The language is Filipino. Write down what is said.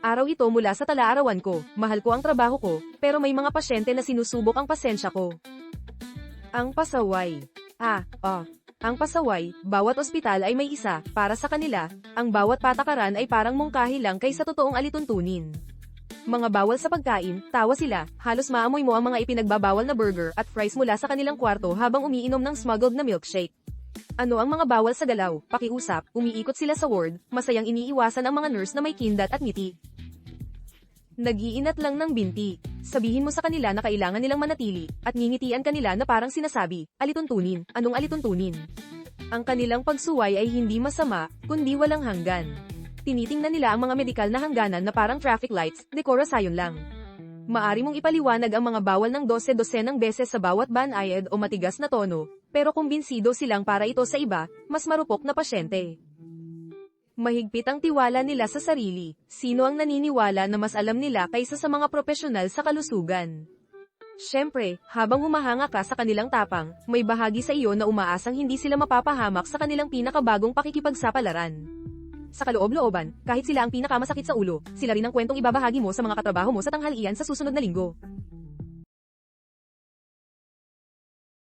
Araw ito mula sa tala-arawan ko, mahal ko ang trabaho ko, pero may mga pasyente na sinusubok ang pasensya ko. Ang pasaway. Ah, ah. Ang pasaway, bawat ospital ay may isa, para sa kanila, ang bawat patakaran ay parang mungkahi lang kaysa totoong alituntunin. Mga bawal sa pagkain, tawa sila, halos maamoy mo ang mga ipinagbabawal na burger at fries mula sa kanilang kwarto habang umiinom ng smuggled na milkshake. Ano ang mga bawal sa galaw, pakiusap, umiikot sila sa ward, masayang iniiwasan ang mga nurse na may kindat at ngiti. Nagiinat lang ng binti. Sabihin mo sa kanila na kailangan nilang manatili, at ngingitian kanila na parang sinasabi, alituntunin, anong alituntunin? Ang kanilang pagsuway ay hindi masama, kundi walang hanggan. Tinitingnan nila ang mga medikal na hangganan na parang traffic lights, dekorasyon lang. Maari mong ipaliwanag ang mga bawal ng 12-12 ng beses sa bawat banayad o matigas na tono, pero kumbinsido silang para ito sa iba, mas marupok na pasyente. Mahigpit ang tiwala nila sa sarili. Sino ang naniniwala na mas alam nila kaysa sa mga profesional sa kalusugan? Siyempre, habang humahanga ka sa kanilang tapang, may bahagi sa iyo na umaasang hindi sila mapapahamak sa kanilang pinakabagong pakikipagsapalaran. Sa kaloob-looban, kahit sila ang pinakamasakit sa ulo, sila rin ang kwentong ibabahagi mo sa mga katrabaho mo sa tanghalian sa susunod na linggo.